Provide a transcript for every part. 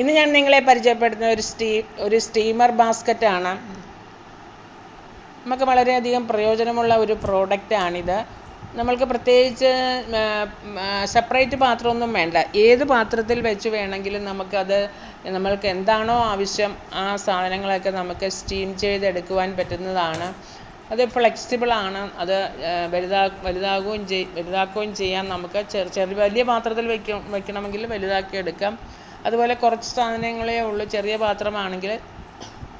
ഇന്ന് ഞാൻ നിങ്ങളെ പരിചയപ്പെടുത്തുന്ന ഒരു സ്റ്റീ ഒരു സ്റ്റീമർ ബാസ്ക്കറ്റ് ആണ് നമുക്ക് വളരെയധികം പ്രയോജനമുള്ള ഒരു പ്രോഡക്റ്റ് ആണിത്. നമ്മൾക്ക് പ്രത്യേകിച്ച് സെപ്പറേറ്റ് പാത്രമൊന്നും വേണ്ട. ഏത് പാത്രത്തിൽ വെച്ച് വേണമെങ്കിലും നമുക്കത് നമ്മൾക്ക് എന്താണോ ആവശ്യം ആ സാധനങ്ങളൊക്കെ നമുക്ക് സ്റ്റീം ചെയ്തെടുക്കുവാൻ പറ്റുന്നതാണ്. അത് ഫ്ലെക്സിബിൾ ആണ്. അത് വലുതാ വലുതാകുകയും ചെയ് വലുതാക്കുകയും ചെയ്യാം. നമുക്ക് ചെറു ചെറിയ വലിയ പാത്രത്തിൽ വെക്ക വെക്കണമെങ്കിൽ വലുതാക്കി എടുക്കാം. അതുപോലെ കുറച്ച് സാധനങ്ങളേ ഉള്ളൂ. ചെറിയ പാത്രമാണെങ്കിൽ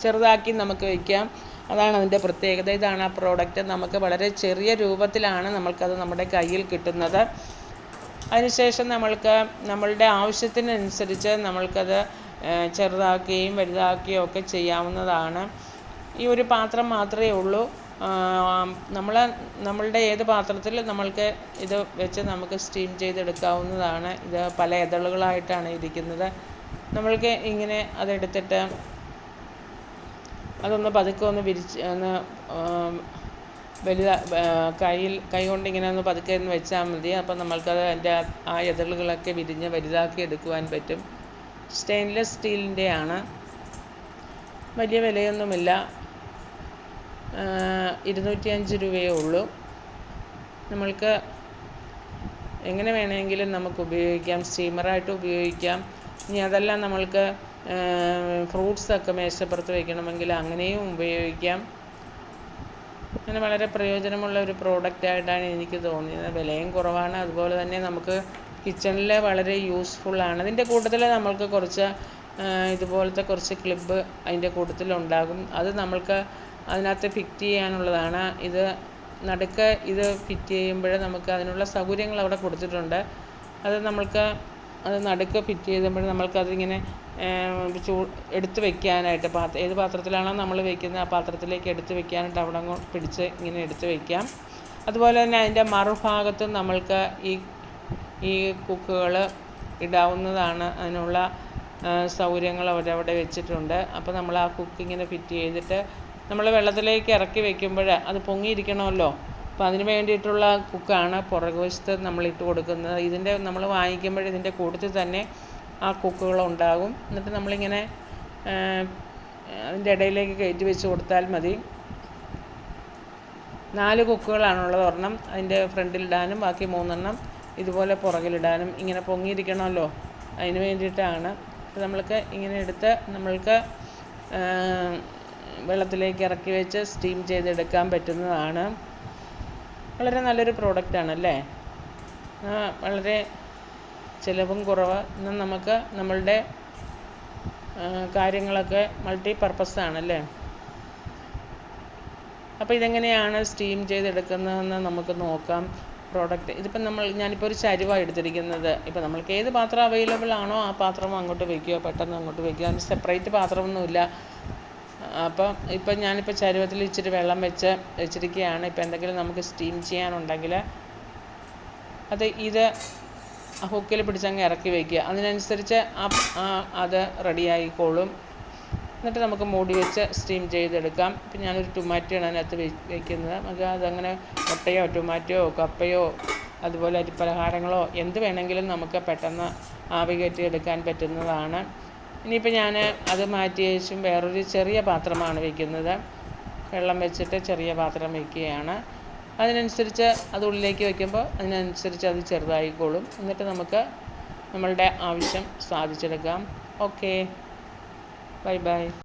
ചെറുതാക്കി നമുക്ക് വയ്ക്കാം അതാണ് അതിന്റെ പ്രത്യേകത. ഇതാണ് ആ പ്രോഡക്റ്റ് നമുക്ക് വളരെ ചെറിയ രൂപത്തിലാണ് നമ്മൾക്കത് നമ്മുടെ കയ്യിൽ കിട്ടുന്നത്. അതിനുശേഷം നമ്മൾക്ക് നമ്മളുടെ ആവശ്യത്തിനനുസരിച്ച് നമ്മൾക്കത് ചെറുതാക്കുകയും വലുതാക്കുകയും ഒക്കെ ചെയ്യാവുന്നതാണ്. ഈ ഒരു പാത്രം മാത്രമേ ഉള്ളൂ. നമ്മൾ നമ്മളുടെ ഏത് പാത്രത്തിൽ നമ്മൾക്ക് ഇത് വെച്ച് നമുക്ക് സ്റ്റീം ചെയ്തെടുക്കാവുന്നതാണ്. ഇത് പല ഇതളുകളായിട്ടാണ് ഇരിക്കുന്നത്. നമ്മൾക്ക് ഇങ്ങനെ അതെടുത്തിട്ട് അതൊന്ന് പതുക്കെ ഒന്ന് വിരിച്ച് ഒന്ന് വലുതാ കയ്യിൽ കൈ കൊണ്ട് ഇങ്ങനെ ഒന്ന് പതുക്കെ ഒന്ന് വെച്ചാൽ മതി. അപ്പം നമ്മൾക്കത് അതിന്റെ ആ ഇതളുകളൊക്കെ വിരിഞ്ഞ് വലുതാക്കി എടുക്കുവാൻ പറ്റും. സ്റ്റെയിൻലെസ് സ്റ്റീലിന്റെയാണ് വലിയ വിലയൊന്നുമില്ല. ഇരുന്നൂറ്റി അഞ്ച് രൂപയേ ഉള്ളൂ. നമ്മൾക്ക് എങ്ങനെ വേണമെങ്കിലും നമുക്ക് ഉപയോഗിക്കാം സ്റ്റീമറായിട്ട് ഉപയോഗിക്കാം. ഇനി അതെല്ലാം നമ്മൾക്ക് ഫ്രൂട്ട്സൊക്കെ മേശപ്പുറത്ത് വയ്ക്കണമെങ്കിൽ അങ്ങനെയും ഉപയോഗിക്കാം. അങ്ങനെ വളരെ പ്രയോജനമുള്ള ഒരു ആയിട്ടാണ് എനിക്ക് തോന്നിയത്. വിലയും കുറവാണ്. അതുപോലെ തന്നെ നമുക്ക് കിച്ചണിൽ വളരെ യൂസ്ഫുള്ളാണ് അതിന്റെ കൂട്ടത്തിൽ നമ്മൾക്ക് കുറച്ച് ഇതുപോലത്തെ കുറച്ച് ക്ലിപ്പ് അതിന്റെ കൂട്ടത്തിലുണ്ടാകും. അത് നമ്മൾക്ക് അതിനകത്ത് ഫിറ്റ് ചെയ്യാനുള്ളതാണ്. ഇത് നടുക്ക് ഇത് ഫിറ്റ് ചെയ്യുമ്പോൾ നമുക്ക് അതിനുള്ള സൗകര്യങ്ങൾ അവിടെ കൊടുത്തിട്ടുണ്ട്. അത് നമ്മൾക്ക് അത് നടുക്ക് ഫിറ്റ് ചെയ്തുമ്പോൾ നമ്മൾക്കതിങ്ങനെ ചൂ എടുത്ത് വെക്കാനായിട്ട് പാത്ര ഏത് പാത്രത്തിലാണോ നമ്മൾ വെക്കുന്നത് ആ പാത്രത്തിലേക്ക് എടുത്ത് വെക്കാനായിട്ട് അവിടെ പിടിച്ച് ഇങ്ങനെ എടുത്ത് വെക്കാം. അതുപോലെ തന്നെ അതിന്റെ മറുഭാഗത്തും നമ്മൾക്ക് ഈ ഈ കുക്കുകൾ ഇടാവുന്നതാണ് അതിനുള്ള സൗകര്യങ്ങൾ അവരവിടെ വെച്ചിട്ടുണ്ട്. അപ്പോൾ നമ്മൾ ആ കുക്ക് ഇങ്ങനെ ഫിറ്റ് ചെയ്തിട്ട് നമ്മൾ വെള്ളത്തിലേക്ക് ഇറക്കി വെക്കുമ്പോൾ അത് പൊങ്ങിയിരിക്കണമല്ലോ. അപ്പോൾ അതിന് വേണ്ടിയിട്ടുള്ള കുക്കാണ് പുറകുവശത്ത് നമ്മൾ ഇട്ട് കൊടുക്കുന്നത്. ഇതിന്റെ നമ്മൾ വാങ്ങിക്കുമ്പോൾ ഇതിന്റെ കൂട്ടത്തിൽ തന്നെ ആ കുക്കുകൾ ഉണ്ടാകും. എന്നിട്ട് നമ്മളിങ്ങനെ അതിന്റെ ഇടയിലേക്ക് കയറ്റി വെച്ച് കൊടുത്താൽ മതി. നാല് കുക്കുകളാണുള്ളത് ഒരെണ്ണം അതിന്റെ ഫ്രണ്ടിലിടാനും ബാക്കി മൂന്നെണ്ണം ഇതുപോലെ പുറകിലിടാനും. ഇങ്ങനെ പൊങ്ങിയിരിക്കണമല്ലോ. അതിന് വേണ്ടിയിട്ടാണ്. നമ്മൾക്ക് ഇങ്ങനെ എടുത്ത് നമ്മൾക്ക് വെള്ളത്തിലേക്ക് ഇറക്കി വെച്ച് സ്റ്റീം ചെയ്തെടുക്കാൻ പറ്റുന്നതാണ്. വളരെ നല്ലൊരു പ്രോഡക്റ്റാണ് അല്ലേ? വളരെ ചിലവും കുറവ്. ഇന്ന് നമുക്ക് നമ്മളുടെ കാര്യങ്ങളൊക്കെ മൾട്ടി പർപ്പസ് ആണല്ലേ അപ്പോൾ ഇതെങ്ങനെയാണ് സ്റ്റീം ചെയ്തെടുക്കുന്നതെന്ന് നമുക്ക് നോക്കാം. പ്രോഡക്റ്റ് ഇതിപ്പം നമ്മൾ ഞാനിപ്പോൾ ഒരു ചരിവാണ് എടുത്തിരിക്കുന്നത്. ഇപ്പോൾ നമ്മൾക്ക് ഏത് പാത്രം അവൈലബിൾ ആണോ ആ പാത്രം അങ്ങോട്ട് വയ്ക്കുക പെട്ടെന്ന് അങ്ങോട്ട് വയ്ക്കുക. സെപ്പറേറ്റ് പാത്രമൊന്നുമില്ല. അപ്പം ഇപ്പം ഞാനിപ്പോൾ ചരുവത്തിൽ ഇച്ചിരി വെള്ളം വെച്ച് വെച്ചിരിക്കുകയാണ്. ഇപ്പം എന്തെങ്കിലും നമുക്ക് സ്റ്റീം ചെയ്യാനുണ്ടെങ്കിൽ അത് ഇത് ഹുക്കിൽ പിടിച്ചങ്ങ് ഇറക്കി വയ്ക്കുക അതിനനുസരിച്ച് അത് റെഡിയായിക്കോളും എന്നിട്ട് നമുക്ക് മൂടി വെച്ച് സ്റ്റീം ചെയ്തെടുക്കാം. ഇപ്പം ഞാനൊരു ടൊമാറ്റോയാണ് അതിനകത്ത് വയ്ക്കുന്നത് നമുക്ക് അതങ്ങനെ മുട്ടയോ ടൊമാറ്റോയോ കപ്പയോ അതുപോലെ അരിപ്പലഹാരങ്ങളോ എന്ത് വേണമെങ്കിലും നമുക്ക് പെട്ടെന്ന് ആവി കയറ്റി എടുക്കാൻ പറ്റുന്നതാണ്. ഇനിയിപ്പോൾ ഞാൻ അത് മാറ്റി വെച്ചും വേറൊരു ചെറിയ പാത്രമാണ് വയ്ക്കുന്നത് വെള്ളം വെച്ചിട്ട് ചെറിയ പാത്രം വയ്ക്കുകയാണ് അതിനനുസരിച്ച് അത് ഉള്ളിലേക്ക് വയ്ക്കുമ്പോൾ അതിനനുസരിച്ച് അത് ചെറുതായിക്കോളും. എന്നിട്ട് നമുക്ക് നമ്മളുടെ ആവശ്യം സാധിച്ചെടുക്കാം ഓക്കേ. Bye bye.